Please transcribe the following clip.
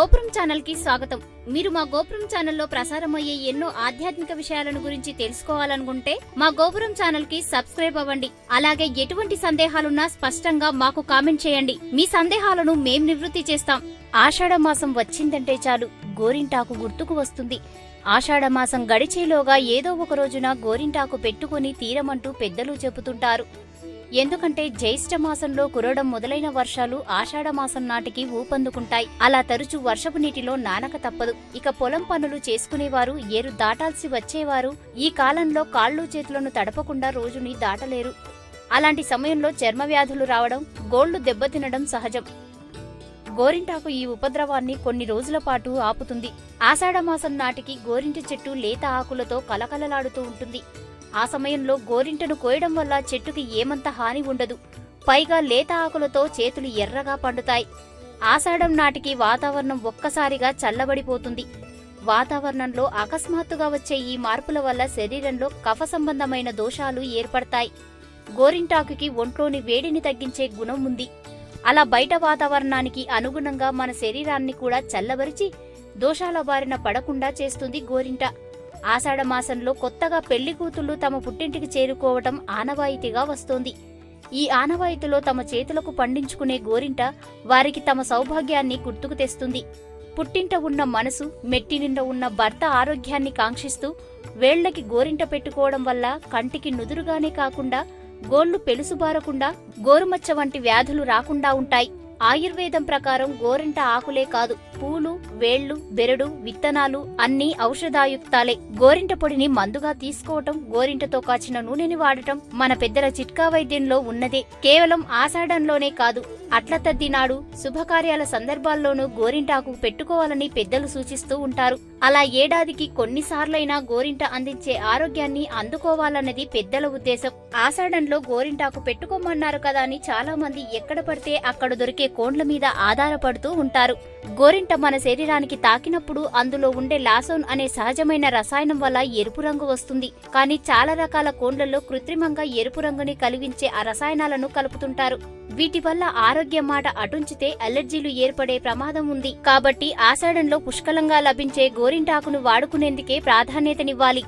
గోపురం ఛానల్కి స్వాగతం. మీరు మా గోపురం ఛానల్లో ప్రసారమయ్యే ఎన్నో ఆధ్యాత్మిక విషయాలను గురించి తెలుసుకోవాలనుకుంటే మా గోపురం ఛానల్కి సబ్స్క్రైబ్ అవ్వండి. అలాగే ఎటువంటి సందేహాలున్నా స్పష్టంగా మాకు కామెంట్ చేయండి. మీ సందేహాలను మేం నివృత్తి చేస్తాం. ఆషాఢ మాసం వచ్చిందంటే చాలు గోరింటాకు గుర్తుకు వస్తుంది. ఆషాఢ మాసం గడిచేలోగా ఏదో ఒక రోజున గోరింటాకు పెట్టుకుని తీరమంటూ పెద్దలు చెబుతుంటారు. ఎందుకంటే జ్యేష్ఠ మాసంలో కురవడం మొదలైన వర్షాలు ఆషాఢ మాసం నాటికి ఊపందుకుంటాయి. అలా తరచు వర్షపు నీటిలో నానక తప్పదు. ఇక పొలం పనులు చేసుకునేవారు ఏరు దాటాల్సి వచ్చేవారు. ఈ కాలంలో కాళ్ళు చేతులను తడపకుండా రోజుని దాటలేరు. అలాంటి సమయంలో చర్మ వ్యాధులు రావడం గోళ్ళు దెబ్బతినడం సహజం. గోరింటాకు ఈ ఉపద్రవాన్ని కొన్ని రోజుల పాటు ఆపుతుంది. ఆషాఢమాసం నాటికి గోరింట చెట్టు లేత ఆకులతో కలకలలాడుతూ ఉంటుంది. ఆ సమయంలో గోరింటను కోయడం వల్ల చెట్టుకి ఏమంత హాని ఉండదు. పైగా లేత ఆకులతో చేతులు ఎర్రగా పండుతాయి. ఆషాఢం నాటికి వాతావరణం ఒక్కసారిగా చల్లబడిపోతుంది. వాతావరణంలో అకస్మాత్తుగా వచ్చే ఈ మార్పుల వల్ల శరీరంలో కఫ సంబంధమైన దోషాలు ఏర్పడతాయి. గోరింటాకుకి ఒంట్లోని వేడిని తగ్గించే గుణం ఉంది. అలా బయట వాతావరణానికి అనుగుణంగా మన శరీరాన్ని కూడా చల్లబరిచి దోషాల బారిన పడకుండా చేస్తుంది గోరింట. ఆషాఢ మాసంలో కొత్తగా పెళ్ళి కూతుళ్ళు తమ పుట్టింటికి చేరుకోవటం ఆనవాయితీగా వస్తోంది. ఈ ఆనవాయితీలో తమ చేతులకు పండించుకునే గోరింట వారికి తమ సౌభాగ్యాన్ని గుర్తుకు తెస్తుంది. పుట్టింట ఉన్న మనసు మెట్టి నిండా ఉన్న భర్త ఆరోగ్యాన్ని కాంక్షిస్తూ వేళ్ళకి గోరింట పెట్టుకోవడం వల్ల కంటికి నుదురుగానే కాకుండా గోళ్ళు పెలుసుబారకుండా గోరుమచ్చ వంటి వ్యాధులు రాకుండా ఉంటాయి. ఆయుర్వేదం ప్రకారం గోరింట ఆకులే కాదు. పూలు వేళ్ళు బెరడు విత్తనాలు అన్నీ ఔషధాయుక్తాలే. గోరింట పొడిని మందుగా తీసుకోవటం గోరింటతో కాచిన నూనెని వాడటం మన పెద్దల చిట్కా వైద్యంలో ఉన్నదే. కేవలం ఆషాఢంలోనే కాదు. అట్ల తద్ది నాడు శుభకార్యాల సందర్భాల్లోనూ గోరింటాకు పెట్టుకోవాలని పెద్దలు సూచిస్తూ ఉంటారు. అలా ఏడాదికి కొన్నిసార్లైనా గోరింట అందించే ఆరోగ్యాన్ని అందుకోవాలన్నది పెద్దల ఉద్దేశం. ఆషాఢంలో గోరింటాకు పెట్టుకోమన్నారు కదా అని చాలా మంది ఎక్కడ పడితే అక్కడ దొరికే కోండ్ల మీద ఆధారపడుతూ ఉంటారు. గోరింట మన శరీరానికి తాకినప్పుడు అందులో ఉండే లాసోన్ అనే సహజమైన రసాయనం వల్ల ఎరుపు రంగు వస్తుంది. కానీ చాలా రకాల కోండ్లలో కృత్రిమంగా ఎరుపు రంగుని కలిగించే ఆ రసాయనాలను కలుపుతుంటారు. వీటి వల్ల ఆరోగ్యం మాట అటుంచితే అలర్జీలు ఏర్పడే ప్రమాదం ఉంది. కాబట్టి ఆషాఢంలో పుష్కలంగా లభించే గోరింటాకును వాడుకునేందుకే ప్రాధాన్యతనివ్వాలి.